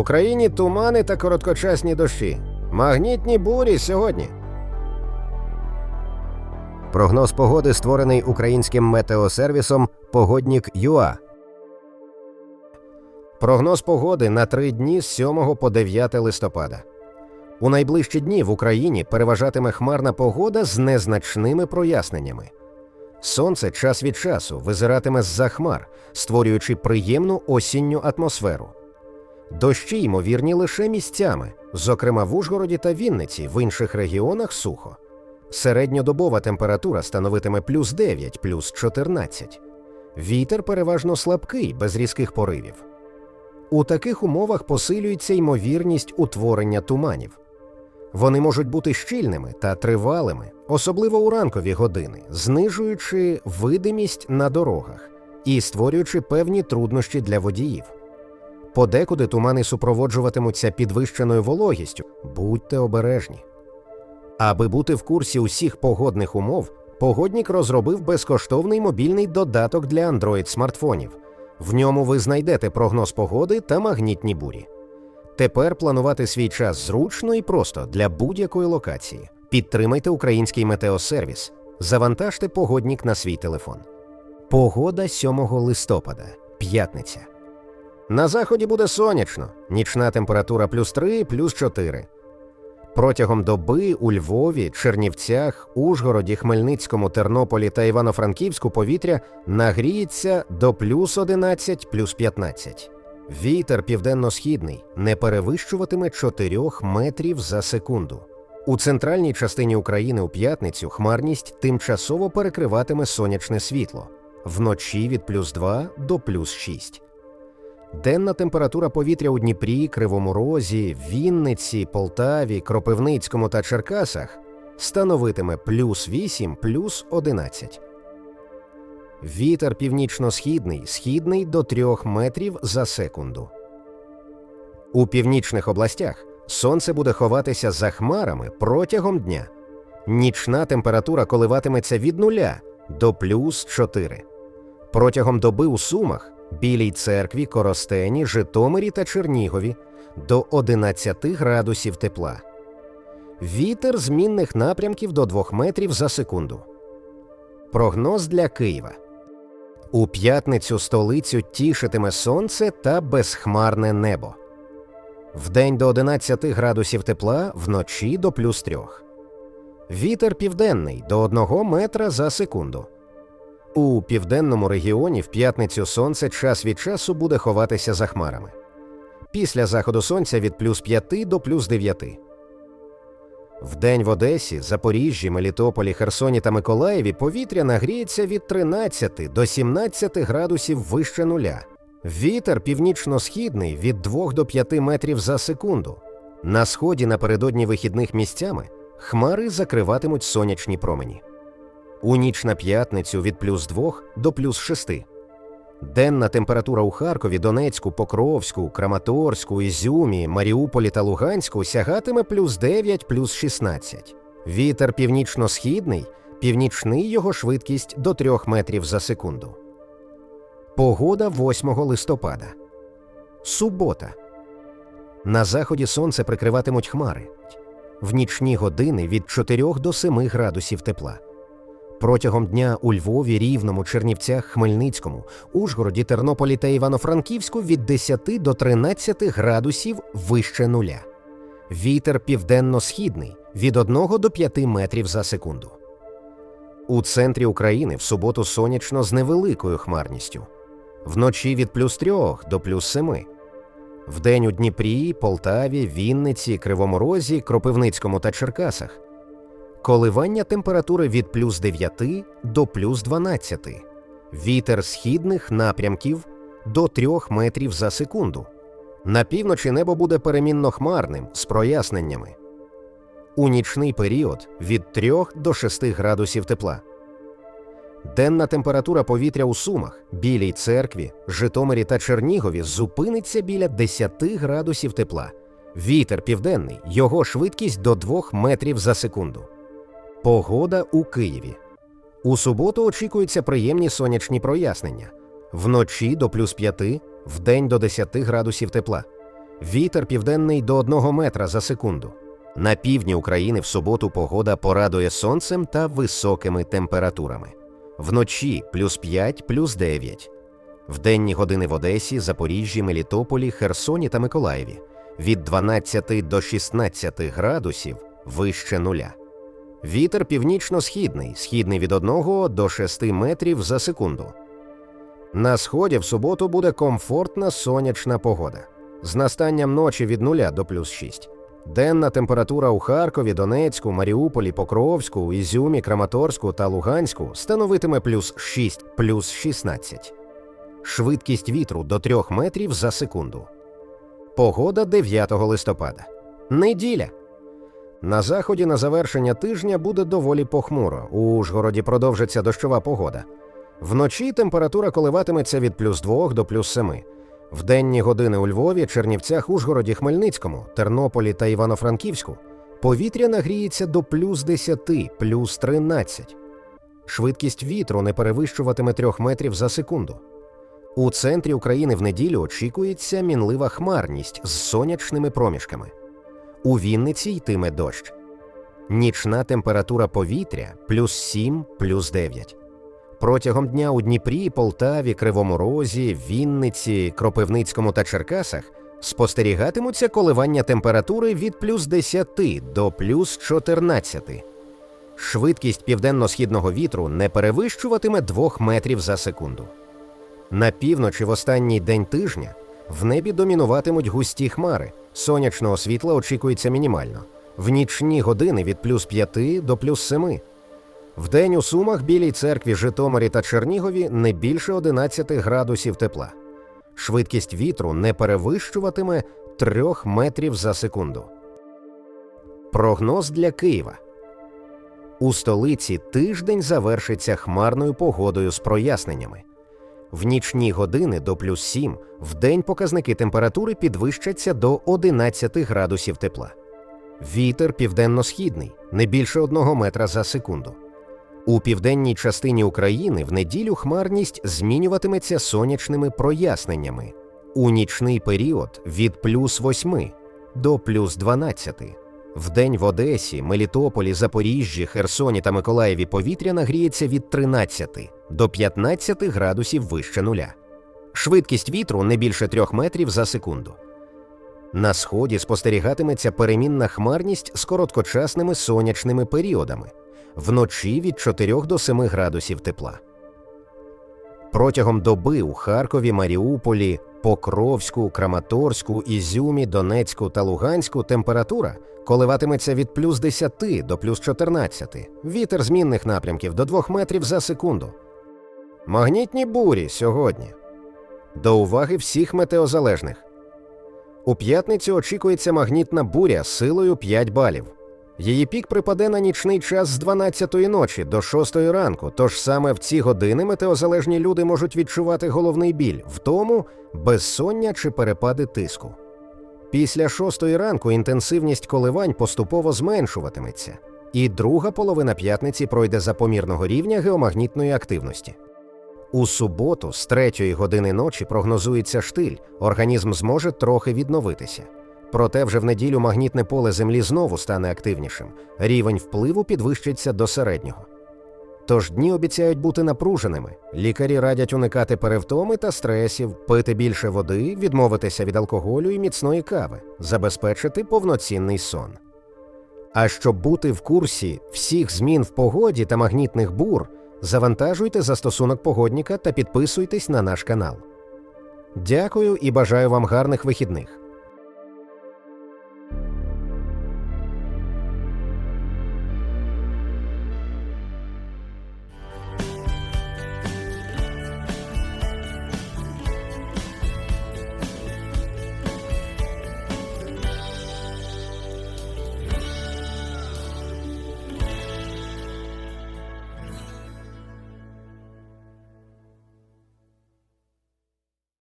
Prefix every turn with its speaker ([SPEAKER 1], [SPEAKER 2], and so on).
[SPEAKER 1] Україні тумани та короткочасні дощі. Магнітні бурі сьогодні. Прогноз погоди створений українським метеосервісом Погоднік ЮА. Прогноз погоди на три дні з 7 по 9 листопада. У найближчі дні в Україні переважатиме хмарна погода з незначними проясненнями. Сонце час від часу визиратиме з-за хмар, створюючи приємну осінню атмосферу. Дощі ймовірні лише місцями, зокрема в Ужгороді та Вінниці, в інших регіонах сухо. Середньодобова температура становитиме плюс 9, плюс 14. Вітер переважно слабкий, без різких поривів. У таких умовах посилюється ймовірність утворення туманів. Вони можуть бути щільними та тривалими, особливо у ранкові години, знижуючи видимість на дорогах і створюючи певні труднощі для водіїв. Подекуди тумани супроводжуватимуться підвищеною вологістю. Будьте обережні. Аби бути в курсі усіх погодних умов, погоднік розробив безкоштовний мобільний додаток для Android смартфонів. В ньому ви знайдете прогноз погоди та магнітні бурі. Тепер планувати свій час зручно і просто для будь-якої локації. Підтримайте український метеосервіс. Завантажте погоднік на свій телефон. Погода 7 листопада, п'ятниця. На заході буде сонячно, нічна температура плюс 3, плюс 4. Протягом доби у Львові, Чернівцях, Ужгороді, Хмельницькому, Тернополі та Івано-Франківську повітря нагріється до плюс 11, плюс 15. Вітер південно-східний не перевищуватиме 4 метрів за секунду. У центральній частині України у п'ятницю хмарність тимчасово перекриватиме сонячне світло вночі від плюс 2 до плюс 6. Денна температура повітря у Дніпрі, Кривому Розі, Вінниці, Полтаві, Кропивницькому та Черкасах становитиме плюс 8, плюс 11. Вітер північно-східний, східний до 3 метрів за секунду. У північних областях сонце буде ховатися за хмарами протягом дня. Нічна температура коливатиметься від 0 до плюс 4. Протягом доби у Сумах, Білій церкві, Коростені, Житомирі та Чернігові до 11 градусів тепла. Вітер змінних напрямків до 2 метрів за секунду. Прогноз для Києва. У п'ятницю столицю тішитиме сонце та безхмарне небо. Вдень до 11 градусів тепла, вночі до плюс 3. Вітер південний до 1 метра за секунду. У південному регіоні в п'ятницю сонце час від часу буде ховатися за хмарами. Після заходу сонця від плюс 5 до плюс 9. Вдень в Одесі, Запоріжжі, Мелітополі, Херсоні та Миколаєві повітря нагріється від 13 до 17 градусів вище нуля. Вітер північно-східний від 2 до 5 метрів за секунду. На сході напередодні вихідних місцями хмари закриватимуть сонячні промені. У ніч на п'ятницю від плюс 2 до плюс 6. Денна температура у Харкові, Донецьку, Покровську, Краматорську, Ізюмі, Маріуполі та Луганську сягатиме плюс 9, плюс 16. Вітер північно-східний, північний його швидкість до 3 метрів за секунду. Погода 8 листопада. Субота. На заході сонце прикриватимуть хмари. В нічні години від 4 до 7 градусів тепла. Протягом дня у Львові, Рівному, Чернівцях, Хмельницькому, Ужгороді, Тернополі та Івано-Франківську від 10 до 13 градусів вище нуля. Вітер південно-східний від 1 до 5 метрів за секунду. У центрі України в суботу сонячно з невеликою хмарністю. Вночі від плюс 3 до плюс 7. Вдень у Дніпрі, Полтаві, Вінниці, Кривому Розі, Кропивницькому та Черкасах. Коливання температури від плюс 9 до плюс 12. Вітер східних напрямків до 3 метрів за секунду. На півночі небо буде перемінно хмарним з проясненнями. У нічний період від 3 до 6 градусів тепла. Денна температура повітря у Сумах, Білій церкві, Житомирі та Чернігові зупиниться біля 10 градусів тепла. Вітер південний, його швидкість до 2 метрів за секунду. Погода у Києві. У суботу очікуються приємні сонячні прояснення. Вночі до плюс 5, вдень до 10 градусів тепла. Вітер південний до 1 метра за секунду. На півдні України в суботу погода порадує сонцем та високими температурами. Вночі плюс 5, плюс 9. В денні години в Одесі, Запоріжжі, Мелітополі, Херсоні та Миколаєві від 12 до 16 градусів вище нуля. Вітер північно-східний, східний від 1 до 6 метрів за секунду. На сході в суботу буде комфортна сонячна погода з настанням ночі від 0 до плюс 6. Денна температура у Харкові, Донецьку, Маріуполі, Покровську, Ізюмі, Краматорську та Луганську становитиме плюс 6, плюс 16. Швидкість вітру до 3 метрів за секунду. Погода 9 листопада. Неділя. На заході на завершення тижня буде доволі похмуро. У Ужгороді продовжиться дощова погода. Вночі температура коливатиметься від плюс 2 до плюс 7. В денні години у Львові, Чернівцях, Ужгороді, Хмельницькому, Тернополі та Івано-Франківську повітря нагріється до плюс 10, плюс 13. Швидкість вітру не перевищуватиме 3 метрів за секунду. У центрі України в неділю очікується мінлива хмарність з сонячними проміжками. У Вінниці йтиме дощ. Нічна температура повітря плюс 7, плюс 9. Протягом дня у Дніпрі, Полтаві, Кривому Розі, Вінниці, Кропивницькому та Черкасах спостерігатимуться коливання температури від плюс 10 до плюс 14. Швидкість південно-східного вітру не перевищуватиме 2 метрів за секунду. На півночі в останній день тижня в небі домінуватимуть густі хмари. Сонячного світла очікується мінімально. В нічні години від плюс 5 до плюс 7. Вдень у Сумах, Білій церкві, Житомирі та Чернігові не більше 11 градусів тепла. Швидкість вітру не перевищуватиме 3 метрів за секунду. Прогноз для Києва. У столиці тиждень завершиться хмарною погодою з проясненнями. В нічні години до плюс 7 в день показники температури підвищаться до 11 градусів тепла. Вітер південно-східний не більше 1 метра за секунду. У південній частині України в неділю хмарність змінюватиметься сонячними проясненнями. У нічний період від плюс 8 до плюс 12. Вдень в Одесі, Мелітополі, Запоріжжі, Херсоні та Миколаєві повітря нагріється від 13 до 15 градусів вище нуля. Швидкість вітру не більше 3 метрів за секунду. На сході спостерігатиметься перемінна хмарність з короткочасними сонячними періодами, вночі від 4 до 7 градусів тепла. Протягом доби у Харкові, Маріуполі, Покровську, Краматорську, Ізюмі, Донецьку та Луганську температура коливатиметься від плюс 10 до плюс 14, вітер змінних напрямків до 2 метрів за секунду. Магнітні бурі сьогодні. До уваги всіх метеозалежних. У п'ятницю очікується магнітна буря силою 5 балів. Її пік припаде на нічний час з 12-ї ночі до 6-ї ранку, тож саме в ці години метеозалежні люди можуть відчувати головний біль, втому, безсоння чи перепади тиску. Після 6-ї ранку інтенсивність коливань поступово зменшуватиметься, і друга половина п'ятниці пройде за помірного рівня геомагнітної активності. У суботу з 3 години ночі прогнозується штиль, організм зможе трохи відновитися. Проте вже в неділю магнітне поле Землі знову стане активнішим, рівень впливу підвищиться до середнього. Тож дні обіцяють бути напруженими. Лікарі радять уникати перевтоми та стресів, пити більше води, відмовитися від алкоголю і міцної кави, забезпечити повноцінний сон. А щоб бути в курсі всіх змін в погоді та магнітних бур, завантажуйте застосунок погодніка та підписуйтесь на наш канал. Дякую і бажаю вам гарних вихідних.